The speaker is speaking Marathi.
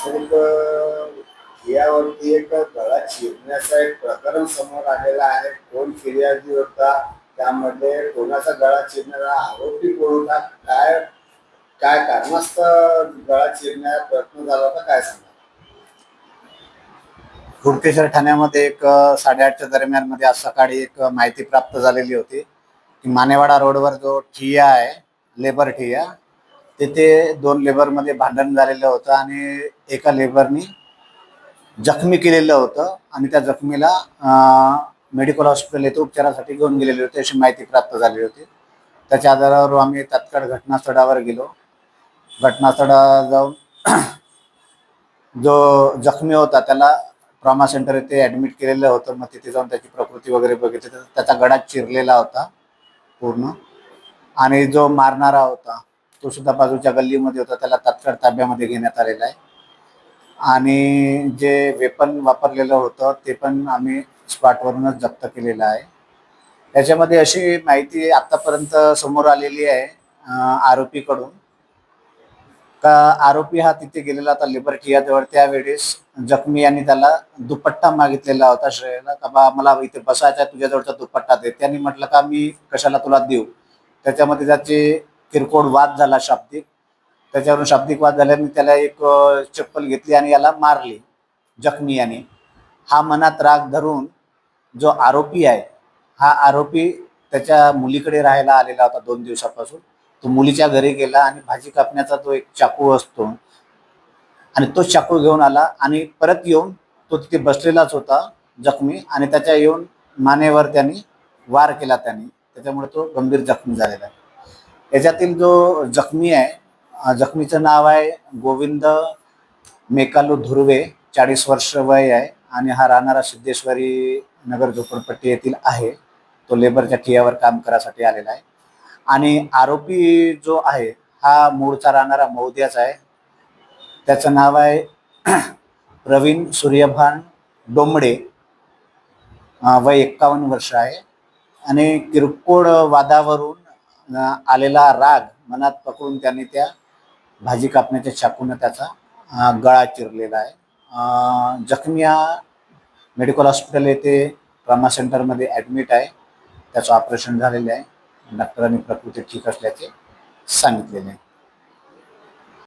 मग यावरती एक गळा चिरण्याचा एक प्रकरण समोर आलेला आहे. कोण फिर्यादी होता? त्यामध्ये कोणाचा गळा चिरण्याचा आरोपी कोण होता? काय काय कारणास्तव गळा चिरण्याचा प्रयत्न झाला होता? काय सांगा कुडकेश्वर ठाण्यामध्ये एक साडेआठच्या दरम्यानमध्ये आज सकाळी एक माहिती प्राप्त झालेली होती की मानेवाडा रोडवर जो ठिया आहे लेबर ठिया तिथे दोन लेबरमध्ये भांडण झालेलं होतं आणि एका लेबरनी जखमी केलेलं होतं आणि त्या जखमीला मेडिकल हॉस्पिटल येथे उपचारासाठी घेऊन गेलेले होते अशी माहिती प्राप्त झाली होती. त्याच्या आधारावर आम्ही तात्काळ घटनास्थळावर गेलो. घटनास्थळा जाऊन जो जखमी होता त्याला ट्रॉमा सेंटर येथे ॲडमिट केलेलं होतं. मग तिथे जाऊन त्याची प्रकृती वगैरे बघितली. तर त्याचा गडा चिरलेला होता पूर्ण. आणि जो मारणारा होता तो सुद्धा बाजूच्या गल्लीमध्ये होता. त्याला तात्काळ ताब्यामध्ये घेण्यात आलेला आहे. आणि जे वेपन वापरलेलं होतं ते पण आम्ही स्पॉटवरूनच जप्त केलेलं आहे. त्याच्यामध्ये अशी माहिती आतापर्यंत समोर आलेली आहे आरोपीकडून. का आरोपी हा तिथे गेलेला होता लिबर्टी याजवळ त्यावेळेस जखमी यांनी त्याला दुपट्टा मागितलेला होता श्रेयाला. का बा मला इथे बसायचा तुझ्याजवळचा दुपट्टा दे. त्यांनी म्हटलं का मी कशाला तुला देऊ? त्याच्यामध्ये त्याचे किरकोळ वाद झाला शाब्दिक. त्याच्यावरून शाब्दिक वाद झाल्याने त्याला एक चप्पल घेतली आणि याला मारली जखमी याने हा मनात राग धरून जो आरोपी आहे हा आरोपी त्याच्या मुलीकडे राहायला आलेला होता दोन दिवसापासून. तो मुलीच्या घरी गेला आणि भाजी कापण्याचा तो एक चाकू असतो. आणि तो चाकू घेऊन आला आणि परत येऊन तो तिथे बसलेलाच होता जखमी. आणि त्याच्या येऊन मानेवर त्यांनी वार केला त्यांनी. त्याच्यामुळे तो गंभीर जखमी झालेला आहे. याच्यातील जो जखमी आहे जखमीचं नाव आहे गोविंद मेकालू धुर्वे चाळीस वर्ष वय आहे आणि हा राहणारा सिद्धेश्वरी नगर झोपडपट्टी येथील आहे. तो लेबरच्या ठियावर काम करायसाठी आलेला आहे. आणि आरोपी जो आहे हा मूळचा राहणारा मौद्याचा आहे. त्याचं नाव आहे प्रवीण सूर्यभान डोंबडे. वय एक्कावन्न वर्ष आहे. आणि किरकोळ वादावरून आलेला राग मनात पकडून त्याने त्या भाजी कापण्याच्या चाकून त्याचा गळा चिरलेला आहे. जखमी हा मेडिकल हॉस्पिटल येथे ट्रामा सेंटरमध्ये ॲडमिट आहे. त्याचं ऑपरेशन झालेलं आहे. डॉक्टरांनी प्रकृती ठीक असल्याचे सांगितलेले आहे.